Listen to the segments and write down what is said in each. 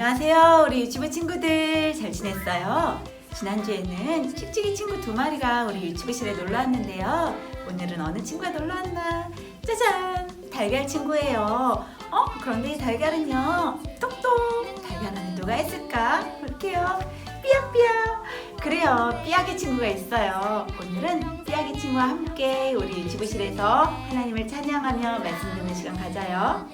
안녕하세요. 우리 유치부 친구들 잘 지냈어요? 지난주에는 칙칙이 친구 두 마리가 우리 유치부실에 놀러 왔는데요. 오늘은 어느 친구가 놀러 왔나? 짜잔! 달걀 친구예요. 어? 그런데 이 달걀은요. 똑똑! 달걀 안에 누가 있을까? 볼게요. 삐약삐약! 그래요. 삐약이 친구가 있어요. 오늘은 삐약이 친구와 함께 우리 유치부실에서 하나님을 찬양하며 말씀 듣는 시간 가져요.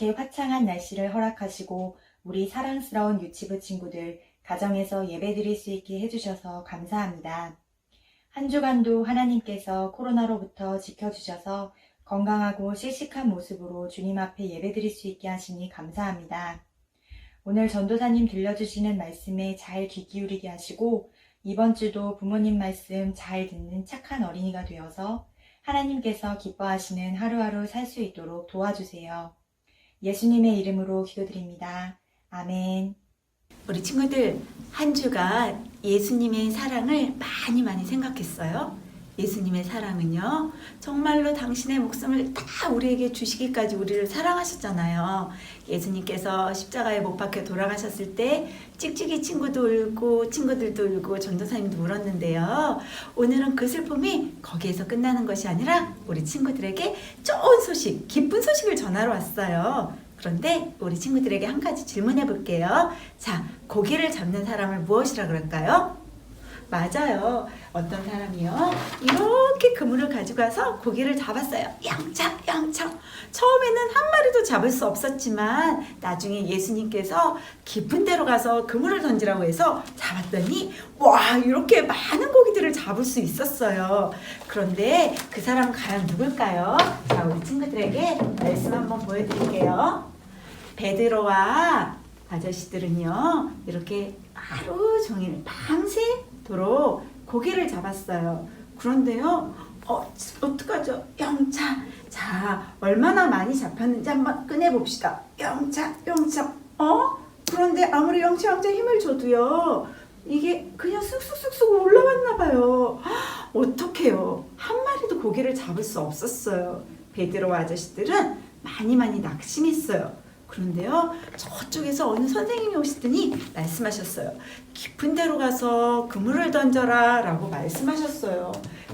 이렇게 화창한 날씨를 허락하시고 우리 사랑스러운 유치부 친구들 가정에서 예배드릴 수 있게 해주셔서 감사합니다. 한 주간도 하나님께서 코로나로부터 지켜주셔서 건강하고 씩씩한 모습으로 주님 앞에 예배드릴 수 있게 하시니 감사합니다. 오늘 전도사님 들려주시는 말씀에 잘 귀 기울이게 하시고 이번 주도 부모님 말씀 잘 듣는 착한 어린이가 되어서 하나님께서 기뻐하시는 하루하루 살 수 있도록 도와주세요. 예수님의 이름으로 기도드립니다. 아멘. 우리 친구들 한 주간 예수님의 사랑을 많이 많이 생각했어요. 예수님의 사랑은요, 정말로 당신의 목숨을 다 우리에게 주시기까지 우리를 사랑하셨잖아요. 예수님께서 십자가에 못 박혀 돌아가셨을 때 찍찍이 친구도 울고 친구들도 울고 전도사님도 울었는데요. 오늘은 그 슬픔이 거기에서 끝나는 것이 아니라 우리 친구들에게 좋은 소식, 기쁜 소식을 전하러 왔어요. 그런데 우리 친구들에게 한 가지 질문해 볼게요. 자, 고기를 잡는 사람을 무엇이라 그럴까요? 맞아요. 어떤 사람이요? 이렇게 그물을 가지고 와서 고기를 잡았어요. 양창, 양창. 처음에는 한 마리도 잡을 수 없었지만 나중에 예수님께서 깊은 데로 가서 그물을 던지라고 해서 잡았더니 와, 이렇게 많은 고기들을 잡을 수 있었어요. 그런데 그 사람은 과연 누굴까요? 자, 우리 친구들에게 말씀 한번 보여드릴게요. 베드로와 아저씨들은요, 이렇게 하루 종일 밤새 도록 고기를 잡았어요. 그런데요, 어, 어떡하죠? 영차. 자, 얼마나 많이 잡혔는지 한번 꺼내봅시다. 영차, 영차. 어? 그런데 아무리 영차, 영차 힘을 줘도요, 이게 그냥 쑥쑥쑥쑥 올라왔나 봐요. 어떡해요. 한 마리도 고기를 잡을 수 없었어요. 베드로와 아저씨들은 많이 많이 낙심했어요. 그런데요, 저쪽에서 어느 선생님이 오시더니 말씀하셨어요. 깊은 데로 가서 그물을 던져라 라고 말씀하셨어요.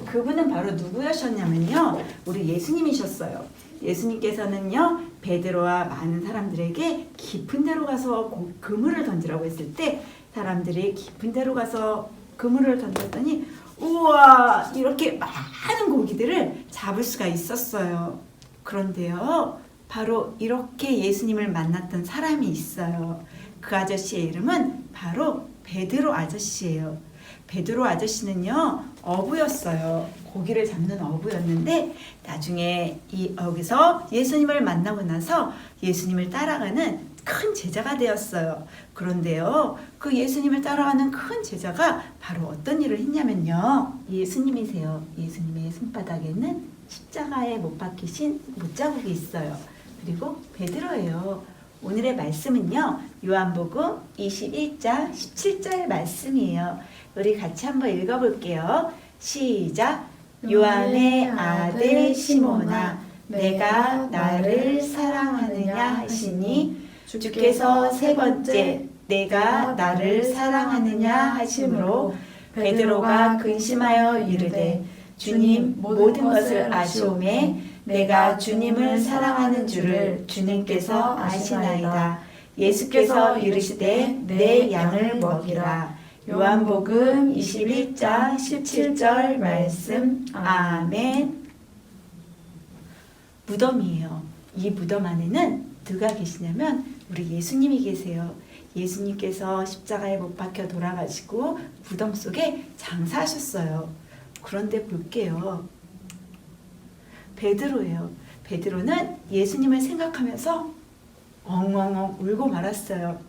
그분은 바로 누구였냐면요, 우리 예수님이셨어요. 예수님께서는요, 베드로와 많은 사람들에게 깊은 데로 가서 고- 그물을 던지라고 했을 때, 사람들이 깊은 데로 가서 그물을 던졌더니, 우와, 이렇게 많은 고기들을 잡을 수가 있었어요. 그런데요, 바로 이렇게 예수님을 만났던 사람이 있어요. 그 아저씨의 이름은 바로 베드로 아저씨예요. 베드로 아저씨는요 어부였어요. 고기를 잡는 어부였는데 나중에 이 여기서 예수님을 만나고 나서 예수님을 따라가는 큰 제자가 되었어요. 그런데요 그 예수님을 따라가는 큰 제자가 바로 어떤 일을 했냐면요 예수님이세요. 예수님의 손바닥에는 십자가에 못 박히신 못자국이 있어요. 그리고 베드로예요. 오늘의 말씀은요. 요한복음 21장 17절 말씀이에요. 우리 같이 한번 읽어볼게요. 시작. 요한의 아들 시모나 내가 나를 사랑하느냐 하시니 주께서 세 번째 내가 나를 사랑하느냐 하심으로 베드로가 근심하여 이르되 주님 모든 것을 아시오매 내가 주님을 사랑하는 줄을 주님께서 아시나이다. 예수께서 이르시되 내 양을 먹이라. 요한복음 21장 17절 말씀. 아멘. 무덤이에요. 이 무덤 안에는 누가 계시냐면 우리 예수님이 계세요. 예수님께서 십자가에 못 박혀 돌아가시고 무덤 속에 장사하셨어요. 그런데 볼게요. 베드로예요. 베드로는 예수님을 생각하면서 엉엉엉 울고 말았어요.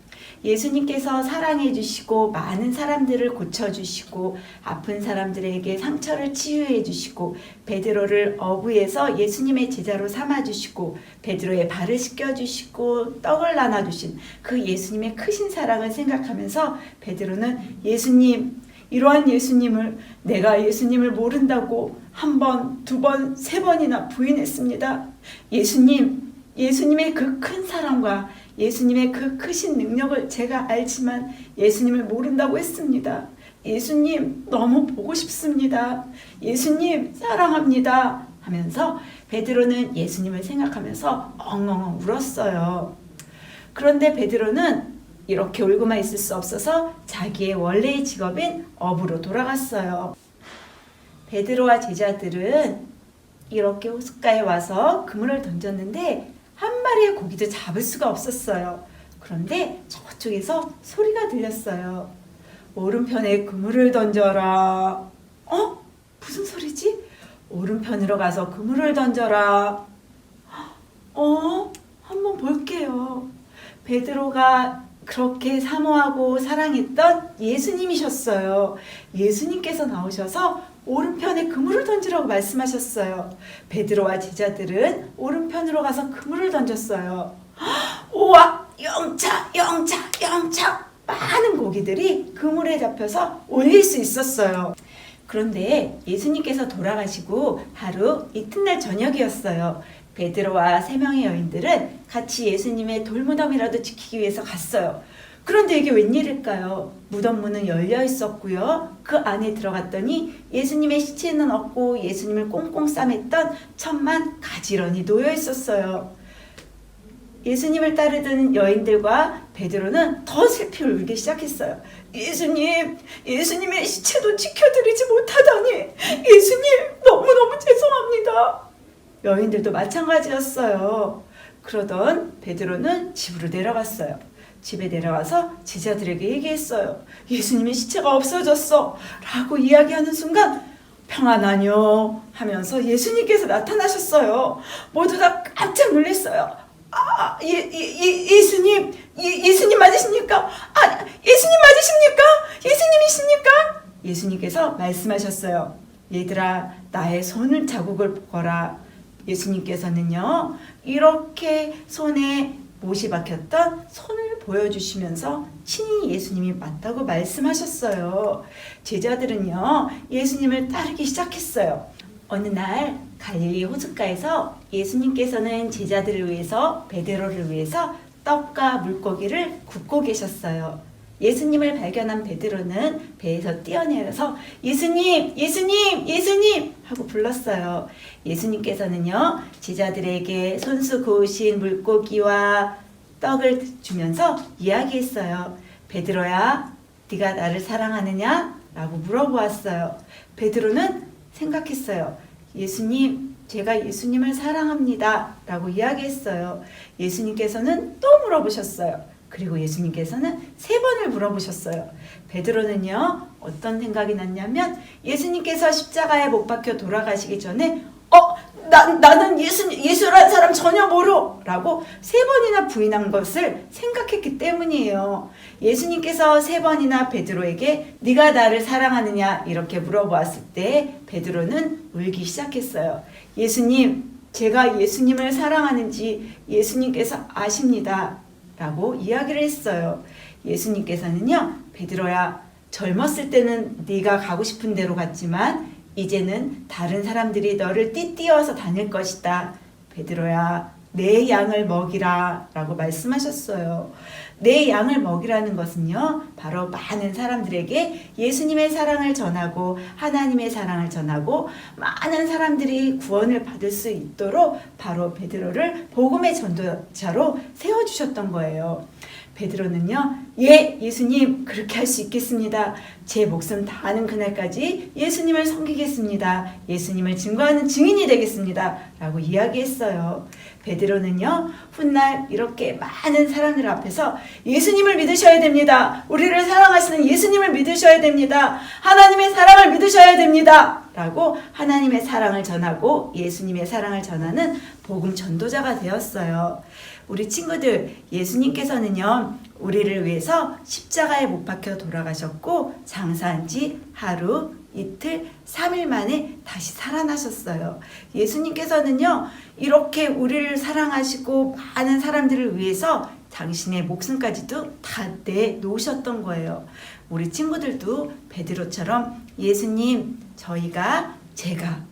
예수님께서 사랑해 주시고 많은 사람들을 고쳐 주시고 아픈 사람들에게 상처를 치유해 주시고 베드로를 어부에서 예수님의 제자로 삼아 주시고 베드로의 발을 씻겨 주시고 떡을 나눠 주신 그 예수님의 크신 사랑을 생각하면서 베드로는 예수님 이러한 예수님을 내가 예수님을 모른다고 한 번, 두 번, 세 번이나 부인했습니다. 예수님, 예수님의 그 큰 사랑과 예수님의 그 크신 능력을 제가 알지만 예수님을 모른다고 했습니다. 예수님, 너무 보고 싶습니다. 예수님, 사랑합니다. 하면서 베드로는 예수님을 생각하면서 엉엉엉 울었어요. 그런데 베드로는 이렇게 울고만 있을 수 없어서 자기의 원래의 직업인 어부로 돌아갔어요. 베드로와 제자들은 이렇게 호숫가에 와서 그물을 던졌는데 한 마리의 고기도 잡을 수가 없었어요. 그런데 저쪽에서 소리가 들렸어요. 오른편에 그물을 던져라. 어? 무슨 소리지? 오른편으로 가서 그물을 던져라. 어? 한번 볼게요. 베드로가 그렇게 사모하고 사랑했던 예수님이셨어요. 예수님께서 나오셔서 오른편에 그물을 던지라고 말씀하셨어요. 베드로와 제자들은 오른편으로 가서 그물을 던졌어요. 우와, 영차, 영차, 영차. 많은 고기들이 그물에 잡혀서 올릴 수 있었어요. 그런데 예수님께서 돌아가시고 하루 이튿날 저녁이었어요. 베드로와 세 명의 여인들은 같이 예수님의 돌무덤이라도 지키기 위해서 갔어요. 그런데 이게 웬일일까요? 무덤 문은 열려 있었고요. 그 안에 들어갔더니 예수님의 시체는 없고 예수님을 꽁꽁 싸맸던 천만 가지런히 놓여 있었어요. 예수님을 따르던 여인들과 베드로는 더 슬피 울기 시작했어요. 예수님, 예수님의 시체도 지켜드리지 못하다니, 예수님, 너무너무 죄송합니다. 여인들도 마찬가지였어요. 그러던 베드로는 집으로 내려갔어요. 집에 내려가서 제자들에게 얘기했어요. 예수님의 시체가 없어졌어. 라고 이야기하는 순간 평안하뇨 하면서 예수님께서 나타나셨어요. 모두 다 깜짝 놀랐어요. 아, 예, 예, 예, 예수님, 예, 예수님 맞으십니까? 아, 예수님 맞으십니까? 예수님이십니까? 예수님께서 말씀하셨어요. 얘들아, 나의 손을 자국을 보거라. 예수님께서는요, 이렇게 손에 못이 박혔던 손을 보여주시면서 친히 예수님이 맞다고 말씀하셨어요. 제자들은요, 예수님을 따르기 시작했어요. 어느 날 갈릴리 호숫가에서 예수님께서는 제자들을 위해서 베드로를 위해서 떡과 물고기를 굽고 계셨어요. 예수님을 발견한 베드로는 배에서 뛰어내려서 예수님, 예수님, 예수님 하고 불렀어요. 예수님께서는요 제자들에게 손수 구우신 물고기와 떡을 주면서 이야기했어요. 베드로야, 네가 나를 사랑하느냐? 라고 물어보았어요. 베드로는 생각했어요. 예수님, 제가 예수님을 사랑합니다. 라고 이야기했어요. 예수님께서는 또 물어보셨어요. 그리고 예수님께서는 세 번을 물어보셨어요. 베드로는요, 어떤 생각이 났냐면, 예수님께서 십자가에 못 박혀 돌아가시기 전에, 어, 나, 나는 예수, 예수란 사람 전혀 모르! 라고 세 번이나 부인한 것을 생각했기 때문이에요. 예수님께서 세 번이나 베드로에게 네가 나를 사랑하느냐 이렇게 물어보았을 때 베드로는 울기 시작했어요. 예수님, 제가 예수님을 사랑하는지 예수님께서 아십니다. 라고 이야기를 했어요. 예수님께서는요, 베드로야, 젊었을 때는 네가 가고 싶은 대로 갔지만 이제는 다른 사람들이 너를 띠띠어서 다닐 것이다. 베드로야, 내 양을 먹이라 라고 말씀하셨어요. 내 양을 먹이라는 것은요, 바로 많은 사람들에게 예수님의 사랑을 전하고 하나님의 사랑을 전하고 많은 사람들이 구원을 받을 수 있도록 바로 베드로를 복음의 전도자로 세워주셨던 거예요. 베드로는요, 예, 예수님, 그렇게 할 수 있겠습니다. 제 목숨 다하는 그날까지 예수님을 섬기겠습니다. 예수님을 증거하는 증인이 되겠습니다. 라고 이야기했어요. 베드로는요, 훗날 이렇게 많은 사람들 앞에서 예수님을 믿으셔야 됩니다. 우리를 사랑하시는 예수님을 믿으셔야 됩니다. 하나님의 사랑을 믿으셔야 됩니다. 라고 하나님의 사랑을 전하고 예수님의 사랑을 전하는 복음 전도자가 되었어요. 우리 친구들, 예수님께서는요, 우리를 위해서 십자가에 못 박혀 돌아가셨고, 장사한 지 하루, 이틀, 3일 만에 다시 살아나셨어요. 예수님께서는요, 이렇게 우리를 사랑하시고 많은 사람들을 위해서 당신의 목숨까지도 다 내놓으셨던 거예요. 우리 친구들도 베드로처럼 예수님, 저희가, 제가,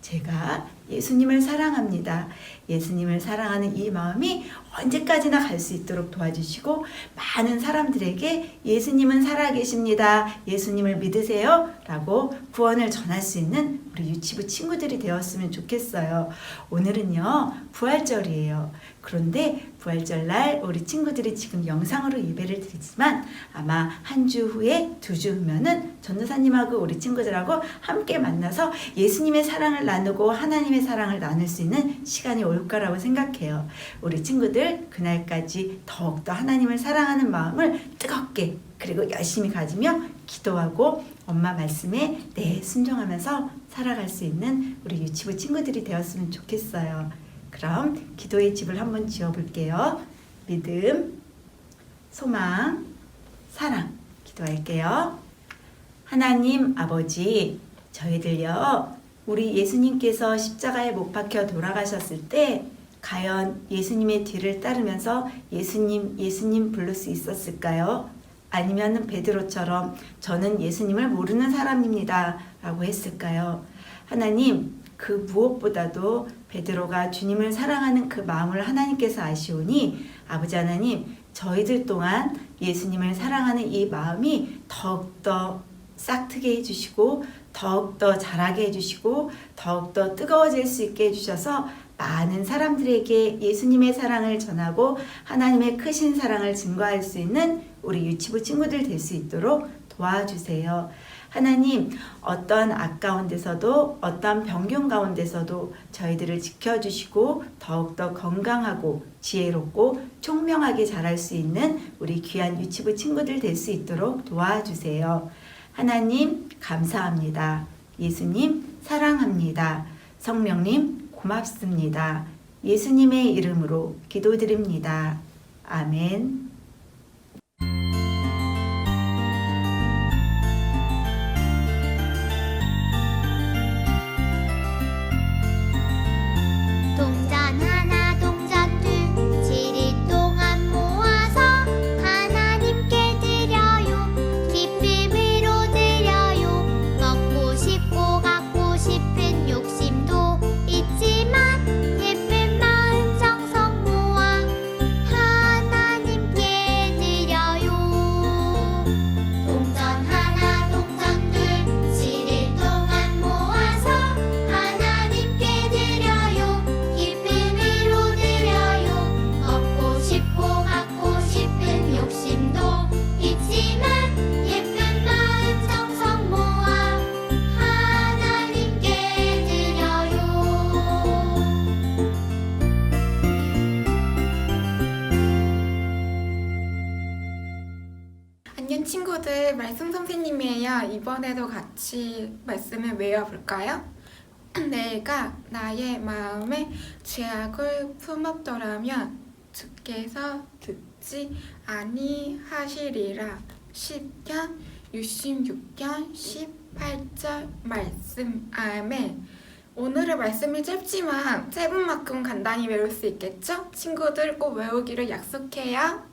제가 예수님을 사랑합니다. 예수님을 사랑하는 이 마음이 언제까지나 갈 수 있도록 도와주시고 많은 사람들에게 예수님은 살아계십니다. 예수님을 믿으세요. 라고 구원을 전할 수 있는 우리 유치부 친구들이 되었으면 좋겠어요. 오늘은요, 부활절이에요. 그런데 부활절 날 우리 친구들이 지금 영상으로 예배를 드리지만 아마 한 주 후에 두 주 후면은 전도사님하고 우리 친구들하고 함께 만나서 예수님의 사랑을 나누고 하나님의 사랑을 나눌 수 있는 시간이 올 좋을까라고 생각해요. 우리 친구들 그날까지 더욱더 하나님을 사랑하는 마음을 뜨겁게 그리고 열심히 가지며 기도하고 엄마 말씀에 네 순종하면서 살아갈 수 있는 우리 유치부 친구들이 되었으면 좋겠어요. 그럼 기도의 집을 한번 지어 볼게요. 믿음, 소망, 사랑 기도할게요. 하나님 아버지, 저희들요, 우리 예수님께서 십자가에 못 박혀 돌아가셨을 때, 과연 예수님의 뒤를 따르면서 예수님, 예수님 부를 수 있었을까요? 아니면 베드로처럼 저는 예수님을 모르는 사람입니다. 라고 했을까요? 하나님, 그 무엇보다도 베드로가 주님을 사랑하는 그 마음을 하나님께서 아시오니 아버지 하나님, 저희들 또한 예수님을 사랑하는 이 마음이 더욱더 싹트게 해주시고 더욱더 자라게 해주시고 더욱더 뜨거워질 수 있게 해주셔서 많은 사람들에게 예수님의 사랑을 전하고 하나님의 크신 사랑을 증거할 수 있는 우리 유치부 친구들 될 수 있도록 도와주세요. 하나님, 어떤 악 가운데서도 어떤 병균 가운데서도 저희들을 지켜주시고 더욱더 건강하고 지혜롭고 총명하게 자랄 수 있는 우리 귀한 유치부 친구들 될 수 있도록 도와주세요. 하나님, 감사합니다. 예수님, 사랑합니다. 성령님, 고맙습니다. 예수님의 이름으로 기도드립니다. 아멘. 안녕 친구들 말씀 선생님이에요. 이번에도 같이 말씀을 외워볼까요? 내가 나의 마음에 죄악을 품었더라면 주께서 듣지 아니하시리라. 10편 66편 18절 말씀 아멘. 오늘의 말씀이 짧지만 짧은 만큼 간단히 외울 수 있겠죠? 친구들 꼭 외우기를 약속해요.